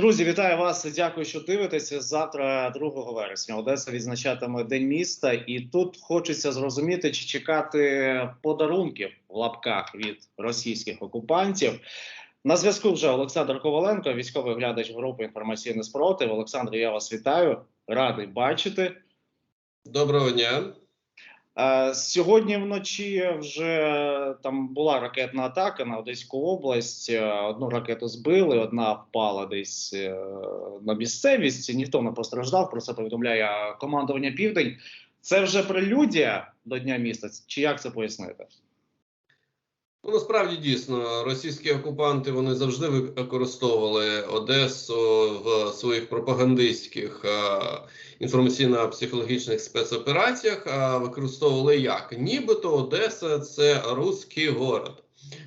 Друзі, вітаю вас. Дякую, що дивитеся. Завтра, 2 вересня, Одеса відзначатиме День міста, і тут хочеться зрозуміти, чи чекати подарунків в лапках від російських окупантів. На зв'язку вже Олександр Коваленко, військовий глядач групи інформаційний спротив. Олександр, я вас вітаю, радий бачити. Доброго дня. Сьогодні вночі вже там була ракетна атака на Одеську область. Е, Одну ракету збили, одна впала десь е, на місцевість. Ніхто не постраждав. Про це повідомляє командування Південь. Це вже прелюдія до Дня міста. Чи як це пояснити? Ну, насправді дійсно російські окупанти вони завжди використовували Одесу в своїх пропагандистських е, інформаційно-психологічних спецопераціях. А використовували як? Нібито Одеса це руський город.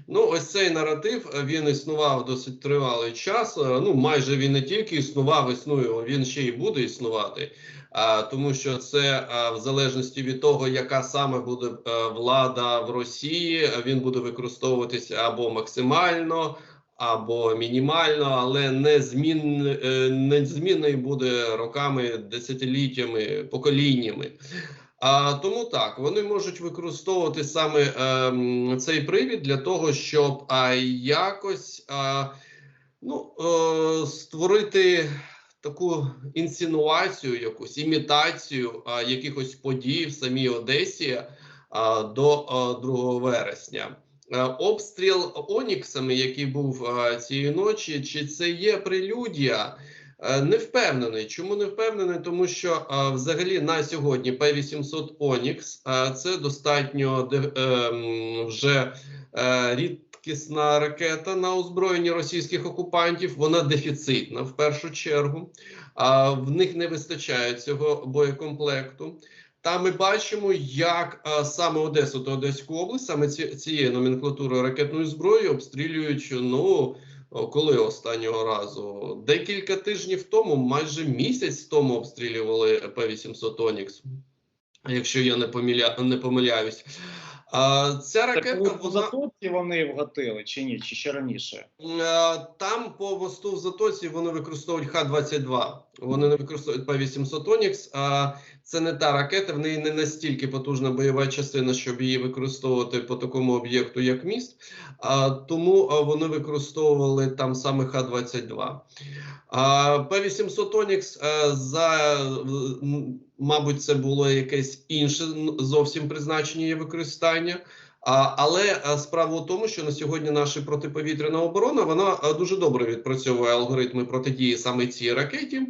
Ну, ось цей наратив він існував досить тривалий час. Е, Ну, майже він не тільки існував, існує, він ще й буде існувати. Тому що це в залежності від того, яка саме буде влада в Росії, він буде використовуватися або максимально, або мінімально, але е, незмінний буде роками, десятиліттями, поколіннями. А тому так вони можуть використовувати саме е, цей привід для того, щоб а, якось а, ну, е, створити таку інсинуацію, якусь імітацію а, якихось подій в самій Одесі а, до а, 2 вересня. А, обстріл Оніксами, який був а, цієї ночі, чи це є прелюдія? Е, Не впевнений. Чому не впевнений? Тому що а, взагалі на сьогодні П-800 Онікс а, це достатньо де, ем, вже е, рідкісна ракета на озброєнні російських окупантів. Вона дефіцитна в першу чергу. А в них не вистачає цього боєкомплекту. Та ми бачимо, як а, саме Одесу та Одеську область, саме ці, цією номенклатурою ракетної зброї обстрілюють. Ну коли останнього разу декілька тижнів тому, майже місяць тому обстрілювали П-800 Онікс, якщо я не помиля... не помиляюсь. А, ця ракета так, вона... в затоці вони вгатили чи ні? Чи ще раніше? Е, Там по мосту в Затоці вони використовують Х-22. Вони не використовують П-800 Онікс. А це не та ракета, в неї не настільки потужна бойова частина, щоб її використовувати по такому об'єкту, як міст. А, Тому вони використовували там саме Х-22. А П-800 Онікс е, за мабуть, це було якесь інше зовсім призначення і використання. Але справа у тому, що на сьогодні наша протиповітряна оборона вона дуже добре відпрацьовує алгоритми протидії саме цій ракеті.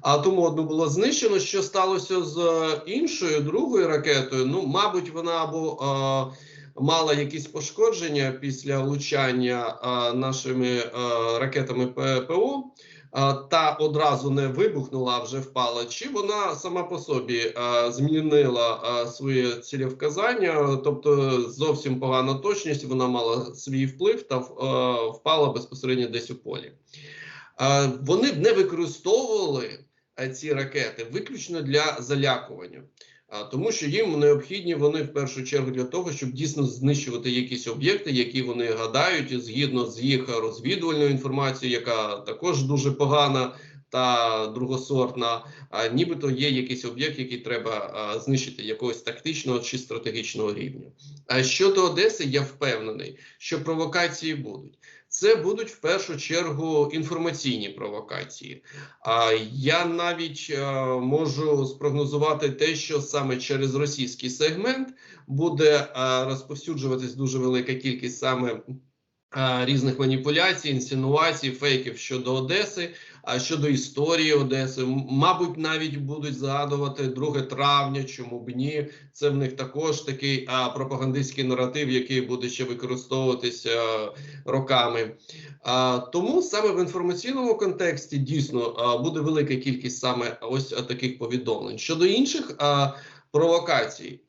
А тому одну було знищено. Що сталося з е, іншою другою ракетою? Ну, мабуть, вона або мала якісь пошкодження після влучання а, нашими а, ракетами ППО. Та одразу не вибухнула, а вже впала. Чи вона сама по собі змінила своє цілевказання, тобто зовсім погана точність, вона мала свій вплив та впала безпосередньо десь у полі. Вони б не використовували ці ракети виключно для залякування. А, Тому що їм необхідні вони в першу чергу для того, щоб дійсно знищувати якісь об'єкти, які вони гадають, згідно з їх розвідувальною інформацією, яка також дуже погана та другосортна. А нібито є якийсь об'єкт, який треба знищити якогось тактичного чи стратегічного рівня. А щодо Одеси, я впевнений, що провокації будуть. Це будуть в першу чергу інформаційні провокації. А я навіть е, можу спрогнозувати те, що саме через російський сегмент буде е, розповсюджуватись дуже велика кількість саме е, різних маніпуляцій, інсинуацій, фейків щодо Одеси, а щодо історії Одеси. Мабуть, навіть будуть згадувати 2 травня, чому б ні. Це в них також такий а, пропагандистський наратив, який буде ще використовуватися роками. А, тому саме в інформаційному контексті дійсно а, буде велика кількість саме ось таких повідомлень. Щодо інших а, провокацій,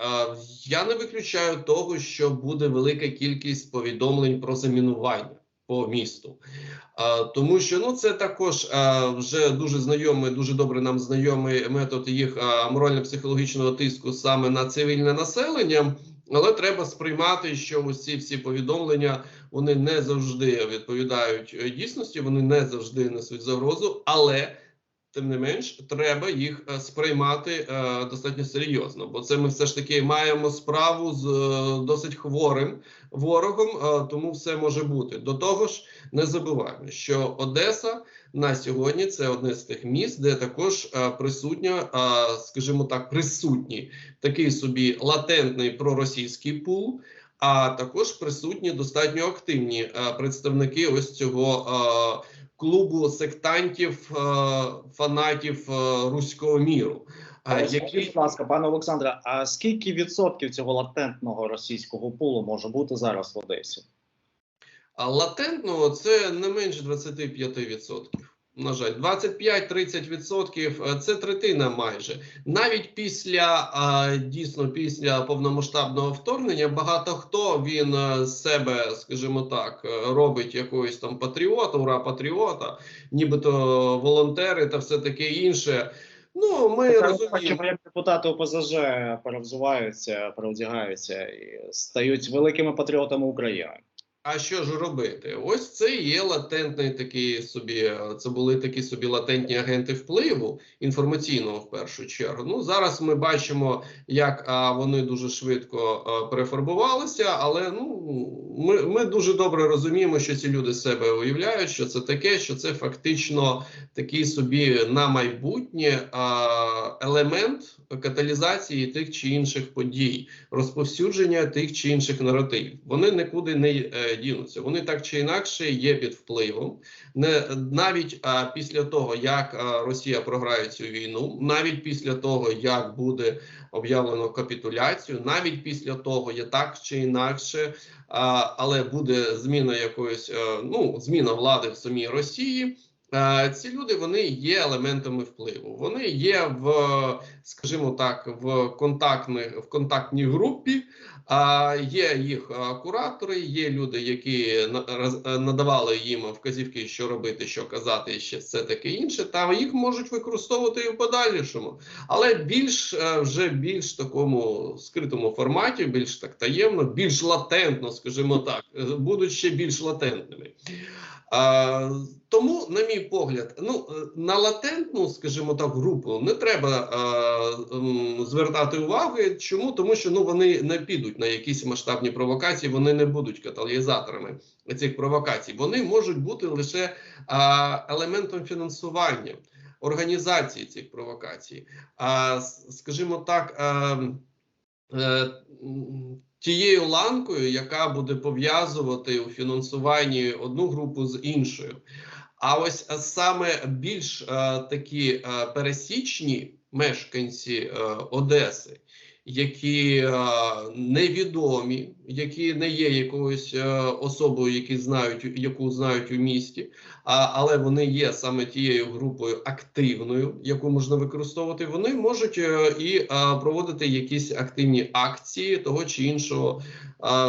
я не виключаю того, що буде велика кількість повідомлень про замінування по місту. А, тому що ну це також а, вже дуже знайомий, дуже добре нам знайомий метод їх морально-психологічного тиску саме на цивільне населення. Але треба сприймати, що усі всі повідомлення вони не завжди відповідають е, дійсності, вони не завжди несуть загрозу, але тим не менш треба їх е, сприймати е, достатньо серйозно, бо це ми все ж таки маємо справу з е, досить хворим ворогом, тому все може бути. До того ж, не забуваємо, що Одеса на сьогодні це одне з тих міст, де також присутня, скажімо так, присутній такий собі латентний проросійський пул. А також присутні достатньо активні представники ось цього клубу сектантів, е, фанатів е, руського міру. Які будь ласка, пане Олександре, а скільки відсотків цього латентного російського пулу може бути зараз в Одесі? А латентного це не менше 25%. На жаль, 25-30% – це третина майже. Навіть після дійсно після повномасштабного вторгнення багато хто він е, з себе, скажімо так, е, робить якогось там патріота, ура патріота, нібито волонтери та все таке інше. Ну, ми Тепер розуміємо. як депутати ОПЗЖ перевзуваються, переодягаються і стають великими патріотами України. А що ж робити? Ось це є латентний такий собі. Це були такі собі латентні агенти впливу інформаційного в першу чергу. Ну зараз ми бачимо, як а, вони дуже швидко а, перефарбувалися, але ну ми, ми дуже добре розуміємо, що ці люди себе уявляють, що це таке, що це фактично такий собі на майбутнє а, елемент каталізації тих чи інших подій, розповсюдження тих чи інших наративів. Вони нікуди не е, дінуться. Вони так чи інакше є під впливом. Не навіть а, після того, як а, Росія програє цю війну, навіть після того, як буде об'явлено капітуляцію, навіть після того, є так чи інакше, а, але буде зміна якоїсь, а, ну зміна влади в самій Росії. Е, Ці люди вони є елементами впливу. Вони є в, скажімо так, в контактних в контактній групі. А є їх куратори, є люди, які е, надавали їм вказівки, що робити, що казати, і ще все таке інше. Та їх можуть використовувати і в подальшому, але більш е, вже більш такому скритому форматі, більш так таємно, більш латентно, скажімо так, е, будуть ще більш латентними. Тому, на мій погляд, ну е, на латентну, скажімо так, групу не треба е, звертати уваги. Чому? Тому що ну вони не підуть на якісь масштабні провокації, вони не будуть каталізаторами цих провокацій. Вони можуть бути лише е, елементом фінансування організації цих провокацій. А скажімо так. Е, е, Тією ланкою, яка буде пов'язувати у фінансуванні одну групу з іншою. А ось е, саме більш е, такі е, пересічні мешканці е, Одеси, які е, невідомі, які не є якоюсь е, особою, які знають, яку знають у місті, а, але вони є саме тією групою активною, яку можна використовувати. Вони можуть е, і проводити якісь активні акції того чи іншого,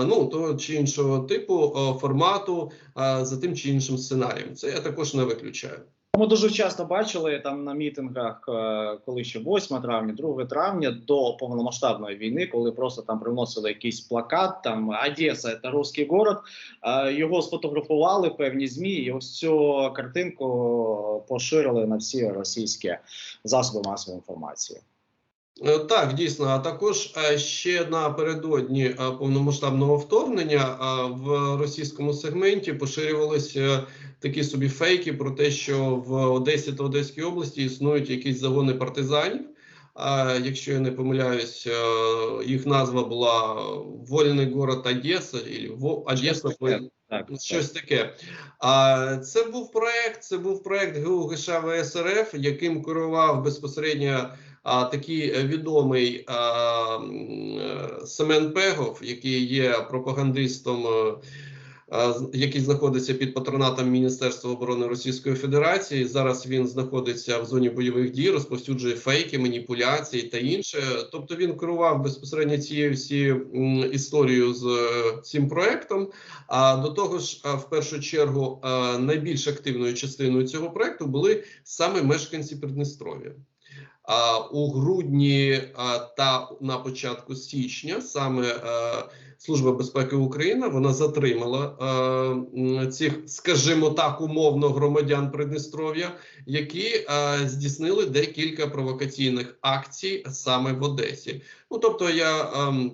ну того чи іншого типу формату за тим чи іншим сценарієм. Це я також не виключаю. Ми дуже часто бачили там на мітингах, е, коли ще 8 травня, 2 травня до повномасштабної війни, коли просто там приносили якийсь плакат, там Одеса це русський город. е, Його сфотографували певні змі, і ось цю картинку поширили на всі російські засоби масової інформації. Е, Так, дійсно. А також е, ще напередодні е, повномасштабного вторгнення в російському сегменті поширювалися такі собі фейки про те, що в Одесі та Одеській області існують якісь загони партизанів. А якщо я не помиляюсь, їх назва була Вольний город Одеса Одеса. Щось таке. А це був проект. Це був проект ГУ ГШ ВСРФ, яким керував безпосередньо такий е, відомий е, Семен Пегов, який є пропагандистом. Який знаходиться під патронатом Міністерства оборони Російської Федерації. Зараз він знаходиться в зоні бойових дій, розповсюджує фейки, маніпуляції та інше. Тобто він керував безпосередньо цією всією історією з е, цим проектом. А до того ж, в першу чергу, найбільш активною частиною цього проекту були саме мешканці Придністров'я. у грудні та на початку січня саме е, Служба безпеки України вона затримала е, цих, скажімо так, умовно громадян Придністров'я, які е, здійснили декілька провокаційних акцій саме в Одесі. Ну тобто, я ем,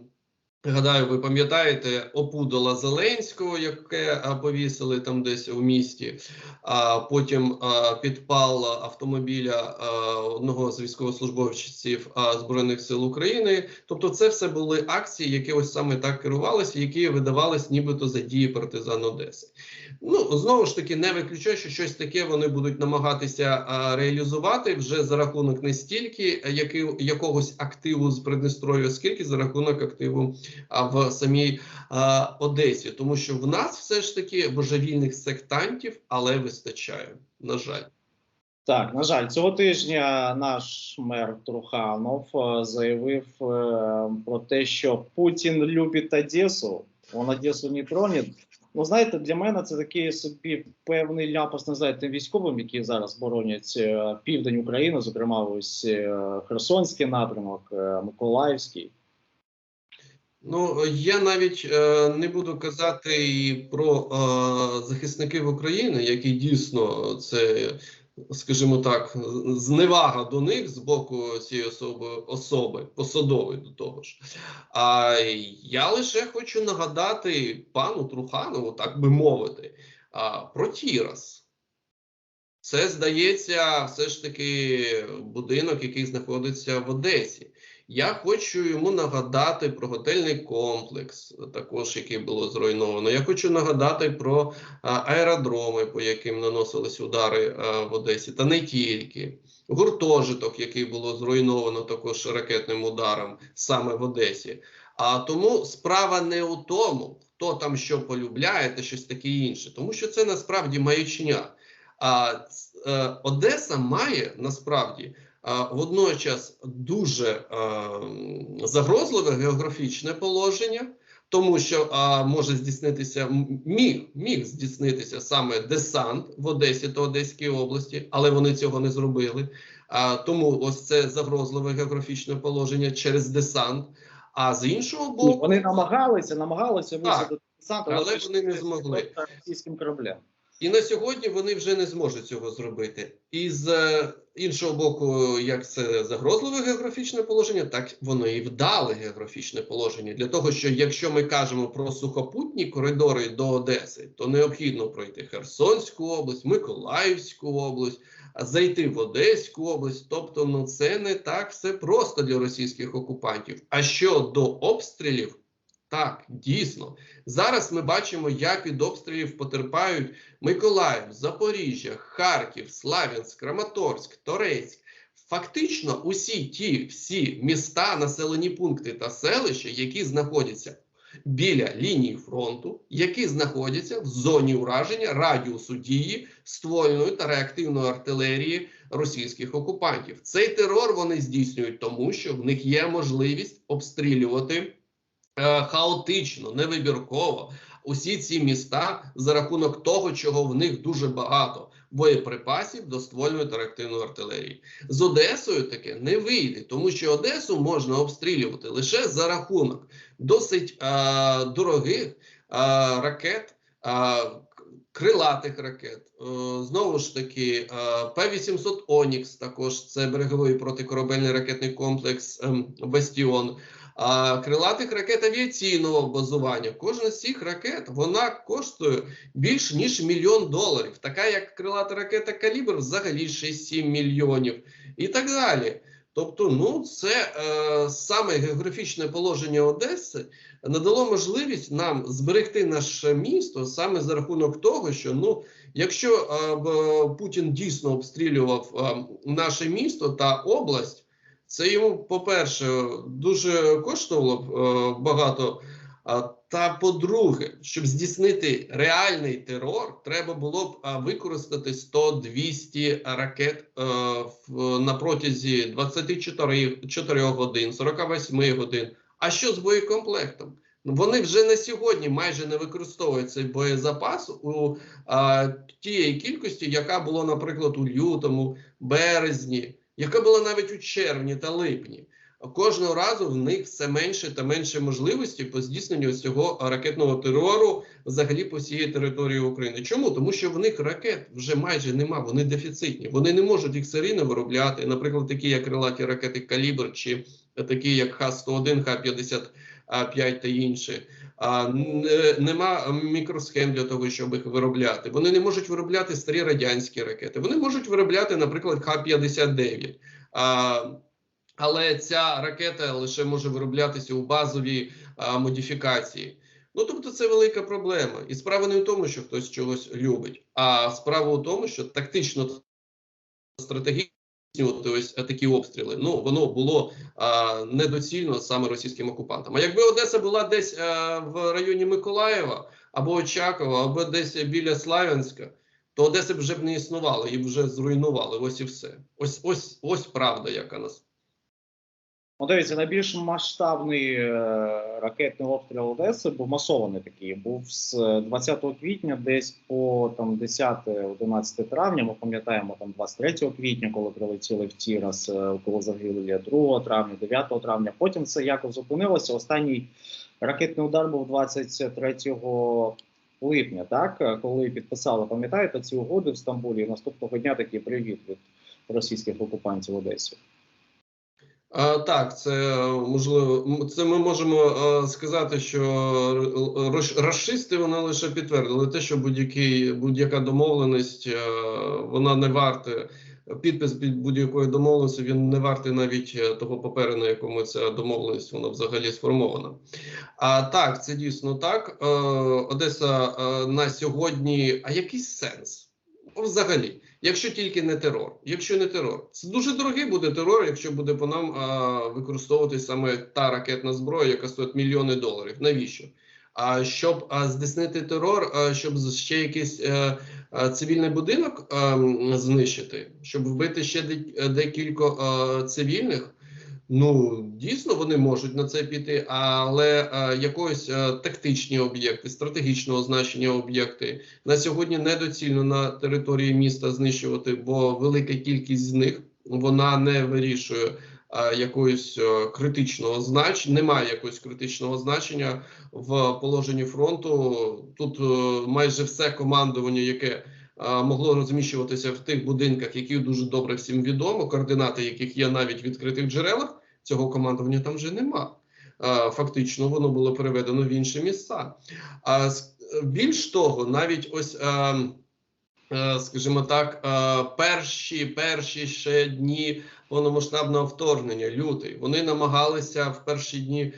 гадаю, ви пам'ятаєте опудала Зеленського, яке повісили там десь у місті. А потім підпал автомобіля одного з військовослужбовців збройних сил України. Тобто, це все були акції, які ось саме так керувалися, які видавались нібито за дії партизан Одеси. Ну знову ж таки, не виключаю, що щось таке вони будуть намагатися реалізувати вже за рахунок не стільки е, якогось активу з Придністров'я, скільки за рахунок активу в самій Одесі, тому що в нас все ж таки божевільних сектантів, але вистачає. На жаль. Так, на жаль, цього тижня наш мер Труханов е, заявив е, про те, що Путін любить Одесу, він Одесу не тронет. Ну, знаєте, для мене це такий собі певний ляпас, не знаю, тим військовим, які зараз боронять е, південь України, зокрема, ось Херсонський напрямок, Миколаївський. Ну я навіть е, не буду казати і про е, захисників України, які дійсно це, скажімо так, зневага до них з боку цієї особи особи посадової до того ж. А я лише хочу нагадати пану Труханову, так би мовити, а, про Тірас. Це здається, все ж таки будинок, який знаходиться в Одесі. Я хочу йому нагадати про готельний комплекс, також який було зруйновано. Я хочу нагадати про аеродроми, по яким наносились удари в Одесі, та не тільки. Гуртожиток, який було зруйновано також ракетним ударом саме в Одесі. А тому справа не у тому, хто там що полюбляє, та щось таке інше, тому що це насправді маячня. А е, Одеса має насправді водночас дуже загрозливе географічне положення, тому що а, може здійснитися міг, міг здійснитися саме десант в Одесі та Одеській області, але вони цього не зробили. А, тому ось це загрозливе географічне положення через десант. А з іншого боку, Вони намагалися, намагалися висадити десант, але вони не змогли. російським кораблем. І на сьогодні вони вже не зможуть цього зробити. І з е, іншого боку, як це загрозливе географічне положення, так воно і вдале географічне положення. Для того, що якщо ми кажемо про сухопутні коридори до Одеси, то необхідно пройти Херсонську область, Миколаївську область, зайти в Одеську область. Тобто, ну це не так все просто для російських окупантів. А щодо обстрілів, так дійсно зараз ми бачимо, як від обстрілів потерпають Миколаїв, Запоріжжя, Харків, Славянськ, Краматорськ, Торецьк. Фактично, усі ті всі міста, населені пункти та селища, які знаходяться біля лінії фронту, які знаходяться в зоні ураження радіусу дії ствольної та реактивної артилерії російських окупантів. Цей терор вони здійснюють тому, що в них є можливість обстрілювати хаотично, невибірково усі ці міста за рахунок того, чого в них дуже багато боєприпасів до ствольної та реактивної артилерії. З Одесою таке не вийде, тому що Одесу можна обстрілювати лише за рахунок досить е, дорогих е, ракет. Е, Крилатих ракет, Е, знову ж таки, е, П-800 Онікс, також це береговий протикорабельний ракетний комплекс ем, Бастіон. А крилатих ракет авіаційного базування. Кожна з цих ракет вона коштує більш ніж мільйон доларів. Така як крилата ракета Калібр, взагалі 6-7 мільйонів і так далі. Тобто, ну це е, саме географічне положення Одеси надало можливість нам зберегти наше місто саме за рахунок того, що ну, якщо е, Путін дійсно обстрілював е, наше місто та область. Це йому, по-перше, дуже коштувало е, багато. Та по-друге, щоб здійснити реальний терор, треба було б використати 100-200 ракет е, в, на протязі 24 4 годин, 48 годин. А що з боєкомплектом? Ну, Вони вже на сьогодні майже не використовують цей боєзапас у тієї кількості, яка була, наприклад, у лютому, березні. Яка була навіть у червні та липні. Кожного разу в них все менше та менше можливості по здійсненню цього ракетного терору взагалі по всій території України. Чому? Тому що в них ракет вже майже нема, вони дефіцитні. Вони не можуть їх серійно виробляти. Наприклад, такі як крилаті ракети Калібр чи такі як Х-101, Х-55 та інші. А, нема мікросхем для того, щоб їх виробляти. Вони не можуть виробляти старі радянські ракети. Вони можуть виробляти, наприклад, Х-59. Але ця ракета лише може вироблятися у базовій модифікації. Ну тобто, це велика проблема. І справа не в тому, що хтось чогось любить, а справа в тому, що тактично стратегічно ось такі обстріли. Ну воно було а, недоцільно саме російським окупантам. А якби Одеса була десь а, в районі Миколаєва або Очакова, або десь біля Славянська, то Одеси вже б не існувало, її б вже зруйнували. Ось і все. Ось ось ось правда, яка нас. Ну, дивіться, найбільш масштабний е, ракетний обстріл Одеси був масований такий. Був з 20 квітня, десь по там 10-11 травня. Ми пам'ятаємо там 23 квітня, коли прилетіли в Тірас, е, коли загинули 2 травня, 9 травня. Потім це якось зупинилося. Останній ракетний удар був 23 липня, так е, коли підписали, пам'ятаєте, ці угоди в Стамбулі. І наступного дня такий привіт від російських окупантів Одесі. А, так, це е, можливо. Це ми можемо е, сказати, що расисти вони лише підтвердили те, що будь-який будь-яка домовленість е, вона не варта. Підпис під будь-якої домовленості він не вартий навіть е, того паперу, на якому ця домовленість вона взагалі сформована. А так, це дійсно так. Е, Одеса е, на сьогодні. А який сенс? Взагалі, якщо тільки не терор. Якщо не терор, це дуже дорогий буде терор, якщо буде по нам а, використовуватись саме та ракетна зброя, яка стоїть мільйони доларів. Навіщо? А щоб а, здійснити терор, а, щоб ще якийсь а, а, цивільний будинок а, знищити, щоб вбити ще де- декілька е, цивільних. Ну, дійсно, вони можуть на це піти, але е, якоїсь е, тактичні об'єкти, стратегічного значення об'єкти на сьогодні недоцільно на території міста знищувати, бо велика кількість з них вона не вирішує е, якогось е, критичного значення, немає якогось критичного значення в положенні фронту. Тут е, майже все командування, яке могло розміщуватися в тих будинках, які дуже добре всім відомо, координати яких є навіть в відкритих джерелах. Цього командування там вже нема. Фактично, воно було переведено в інші місця. А більш того, навіть ось. Скажімо так, перші перші ще дні повномасштабного вторгнення, лютий, вони намагалися в перші дні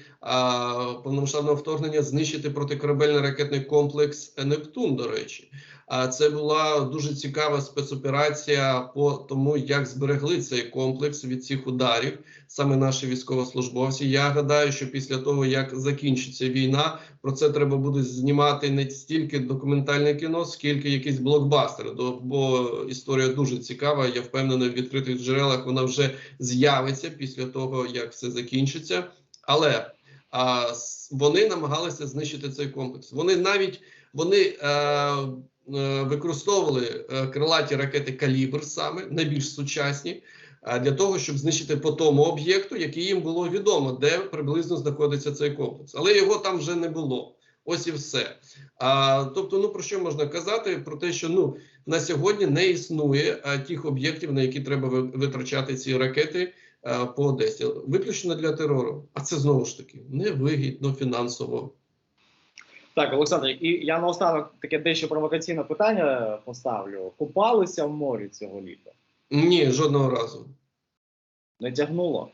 повномасштабного вторгнення знищити протикорабельний ракетний комплекс Нептун. До речі, а це була дуже цікава спецоперація по тому, як зберегли цей комплекс від цих ударів, саме наші військовослужбовці. Я гадаю, що після того як закінчиться війна, про це треба буде знімати не стільки документальне кіно, скільки якийсь блокбастер. До- Бо історія дуже цікава. Я впевнений, в відкритих джерелах вона вже з'явиться після того, як все закінчиться. Але а, вони намагалися знищити цей комплекс. Вони навіть вони е, е, використовували е, крилаті ракети Калібр саме найбільш сучасні. е, Для того щоб знищити по тому об'єкту, який їм було відомо, де приблизно знаходиться цей комплекс, але його там вже не було. Ось і все. А, тобто, ну про що можна казати? Про те, що ну на сьогодні не існує а, тих об'єктів, на які треба ви- витрачати ці ракети по Одесі, виключно для терору. А це знову ж таки невигідно фінансово. Так, Олександр, і я наостанок таке дещо провокаційне питання поставлю. Купалися в морі цього літа? Ні, жодного разу. Не тягнуло?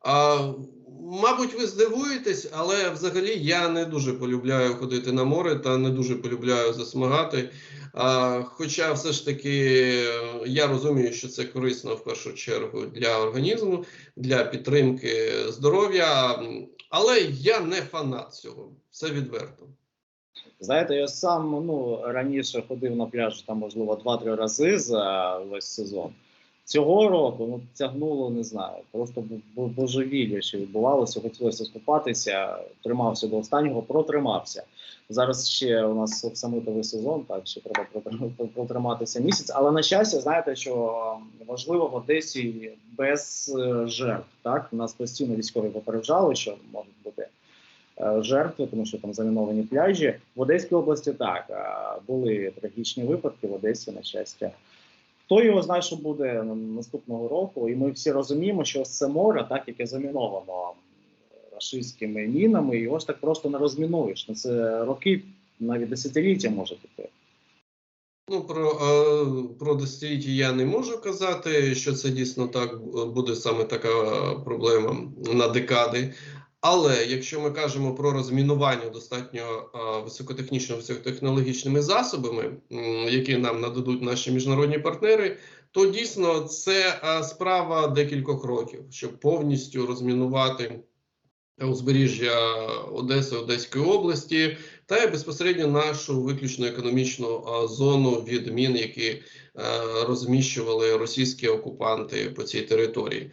А, мабуть, ви здивуєтесь, але взагалі я не дуже полюбляю ходити на море та не дуже полюбляю засмагати. А, хоча все ж таки е, я розумію, що це корисно в першу чергу для організму, для підтримки здоров'я, але я не фанат цього. Це відверто. Знаєте, я сам ну раніше ходив на пляж там, можливо, 2-3 рази за весь сезон. Цього року ну, тягнуло, не знаю, просто бо- бо- божевілля, що відбувалося, хотілося скупатися, тримався до останнього, протримався. Зараз ще у нас оксамитовий сезон, так ще треба протриматися місяць. Але на щастя, знаєте, що важливо в Одесі без е, жертв. Так, нас постійно військові попереджали, що можуть бути е, жертви, тому що там заміновані пляжі. В Одеській області так були трагічні випадки. В Одесі, на щастя. Хто його знає, що буде наступного року, і ми всі розуміємо, що ось це море, так яке заміновано рашистськими мінами, його ж так просто не розмінуєш. Ну, це роки, навіть десятиліття може піти. Ну, про, е, про десятиліття я не можу казати, що це дійсно так е, буде саме така проблема на декади. Але якщо ми кажемо про розмінування достатньо високотехнічними, високотехнологічними засобами, які нам нададуть наші міжнародні партнери, то дійсно це справа декількох років, щоб повністю розмінувати узбережжя Одеси, Одеської області, та й безпосередньо нашу виключно економічну зону від мін, які розміщували російські окупанти по цій території.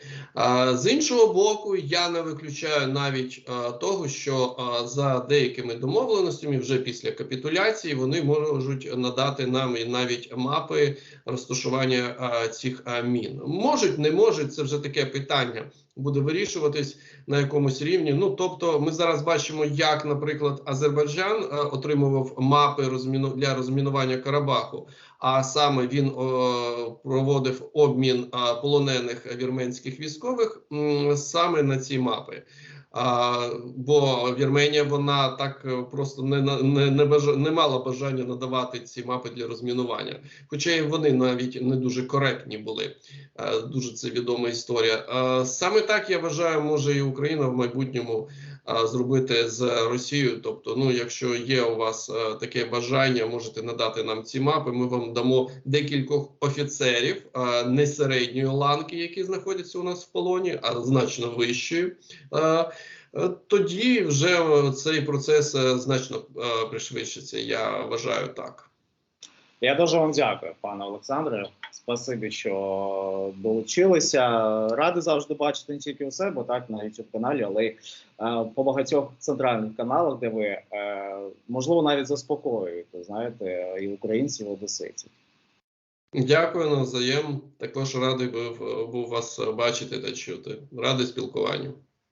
З іншого боку, я не виключаю навіть того, що за деякими домовленостями, вже після капітуляції, вони можуть надати нам і навіть мапи розташування цих мін. Можуть, не можуть, це вже таке питання буде вирішуватись на якомусь рівні. Ну тобто, ми зараз бачимо, як, наприклад, Азербайджан е, отримував мапи розміну для розмінування Карабаху. А саме він е, проводив обмін е, полонених вірменських військових саме на ці мапи. А, бо Вірменія вона так е, просто не не, не, бажа, не мала бажання надавати ці мапи для розмінування. Хоча і вони навіть не дуже коректні були. Е, Дуже це відома історія. Е, Саме так я вважаю, може і Україна в майбутньому зробити з Росією. Тобто, ну якщо є у вас е, таке бажання, можете надати нам ці мапи. Ми вам дамо декількох офіцерів е, не середньої ланки, які знаходяться у нас в полоні, а значно вищої. Е, Тоді вже цей процес значно пришвидшиться. Я вважаю так. Я дуже вам дякую, пане Олександре. Спасибі, що долучилися. Радий завжди бачити не тільки у себе, так на youtube каналі, але й е, по багатьох центральних каналах, де ви е, можливо навіть заспокоюєте, знаєте, і українців, і одеситів. Дякую навзаєм. Також радий був, був вас бачити та чути. Радий спілкуванню.